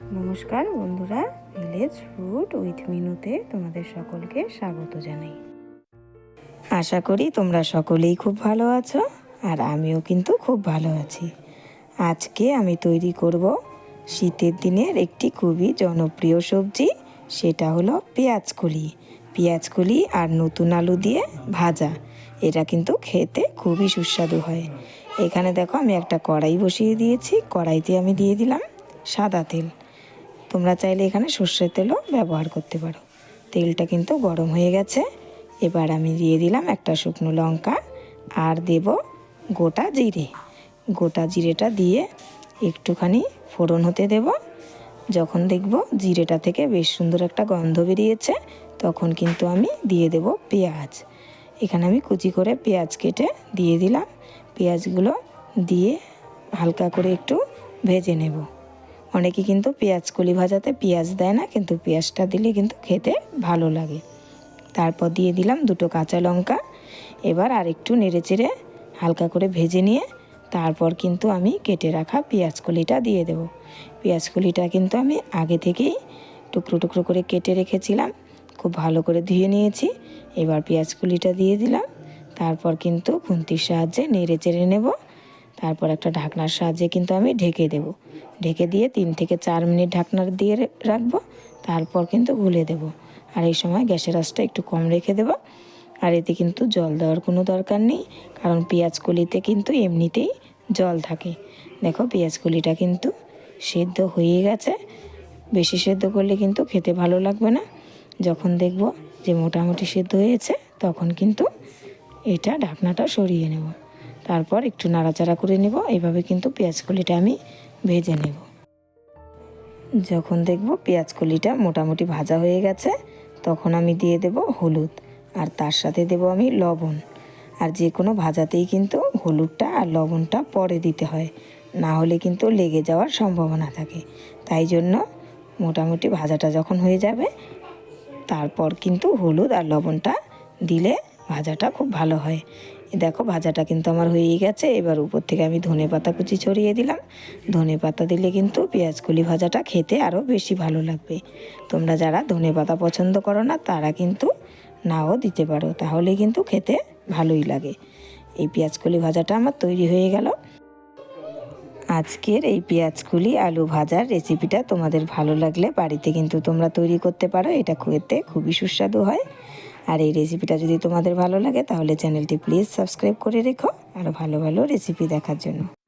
নমস্কার বন্ধুরা village food with মিনুতে তোমাদের সকলকে স্বাগত জানাই। আশা করি তোমরা সকলেই খুব ভালো আছো আর আমিও কিন্তু খুব ভালো আছি। আজকে আমি তৈরি করব শীতের দিনের একটি খুবই জনপ্রিয় সবজি, সেটা হলো পেঁয়াজকলি পেঁয়াজকলি আর নতুন আলু দিয়ে ভাজা, এটা কিন্তু খেতে খুবই সুস্বাদু হয়। এখানে দেখো আমি একটা কড়াই বসিয়ে দিয়েছি, কড়াইতে আমি দিয়ে দিলাম সাদা তেল। তোমরা চাইলে এখানে সর্ষের তেলও ব্যবহার করতে পারো। তেলটা কিন্তু গরম হয়ে গেছে। এবার আমি দিয়ে দিলাম একটা শুকনো লঙ্কা আর দেব গোটা জিরে। গোটা জিরেটা দিয়ে একটুখানি ফোড়ন হতে দেব। যখন দেখব জিরেটা থেকে বেশ সুন্দর একটা গন্ধ বেরিয়েছে, তখন কিন্তু আমি দিয়ে দেব পেঁয়াজ। এখানে আমি কুচি করে পেঁয়াজ কেটে দিয়ে দিলাম। পেঁয়াজগুলো দিয়ে হালকা করে একটু ভেজে নেব। অনেকে কিন্তু পেঁয়াজ কলি ভাজাতে পেঁয়াজ দেয় না, কিন্তু পেঁয়াজটা দিলে কিন্তু খেতে ভালো লাগে। তারপর দিয়ে দিলাম দুটো কাঁচা লঙ্কা। এবার আর একটু নেড়ে চেড়ে হালকা করে ভেজে নিয়ে তারপর কিন্তু আমি কেটে রাখা পেঁয়াজ কলিটা দিয়ে দেবো। পেঁয়াজ কলিটা কিন্তু আমি আগে থেকেই টুকরো টুকরো করে কেটে রেখেছিলাম, খুব ভালো করে ধুয়ে নিয়েছি। এবার পেঁয়াজ কলিটা দিয়ে দিলাম, তারপর কিন্তু খুন্তির সাহায্যে নেড়ে চেড়ে নেব। তারপর একটা ঢাকনার সাহায্যে কিন্তু আমি ঢেকে দেব। ঢেকে দিয়ে তিন থেকে চার মিনিট ঢাকনা দিয়ে রাখব, তারপর কিন্তু গুলে দেব। আর এই সময় গ্যাসের আঁচটা একটু কম রেখে দেব। আর এতে কিন্তু জল দেওয়ার কোনো দরকার নেই, কারণ পেঁয়াজ কলিতে কিন্তু এমনিতেই জল থাকে। দেখো পেঁয়াজ কলিটা কিন্তু সেদ্ধ হয়ে গেছে। বেশি সেদ্ধ করলে কিন্তু খেতে ভালো লাগবে না। যখন দেখব যে মোটামুটি সেদ্ধ হয়েছে, তখন কিন্তু এটা ঢাকনাটা সরিয়ে নেব। তারপর একটু নাড়াচাড়া করে নেব। এইভাবে কিন্তু পেঁয়াজ কলিটা আমি ভেজে নেব। যখন দেখব পেঁয়াজ কলিটা মোটামুটি ভাজা হয়ে গেছে, তখন আমি দিয়ে দেব হলুদ আর তার সাথে দেব আমি লবণ। আর যে কোনো ভাজাতেই কিন্তু হলুদটা আর লবণটা পরে দিতে হয়, না হলে কিন্তু লেগে যাওয়ার সম্ভাবনা থাকে। তাই জন্য মোটামুটি ভাজাটা যখন হয়ে যাবে, তারপর কিন্তু হলুদ আর লবণটা দিলে ভাজাটা খুব ভালো হয়। দেখো ভাজাটা কিন্তু আমার হয়েই গেছে। এবার উপর থেকে আমি ধনে পাতা কুচি ছড়িয়ে দিলাম। ধনে পাতা দিলে কিন্তু পেঁয়াজ কলি ভাজাটা খেতে আরও বেশি ভালো লাগবে। তোমরা যারা ধনে পাতা পছন্দ করো না, তারা কিন্তু নাও দিতে পারো। তাহলে কিন্তু খেতে ভালোই লাগে। এই পেঁয়াজ কলি ভাজাটা আমার তৈরি হয়ে গেল। আজকের এই পেঁয়াজকুলি আলু ভাজার রেসিপিটা তোমাদের ভালো লাগলে বাড়িতে কিন্তু তোমরা তৈরি করতে পারো। এটা খেতে খুবই সুস্বাদু হয়। আর এই রেসিপিটা যদি তোমাদের ভালো লাগে, তাহলে চ্যানেলটি প্লিজ সাবস্ক্রাইব করে রেখো আরও ভালো ভালো রেসিপি দেখার জন্য।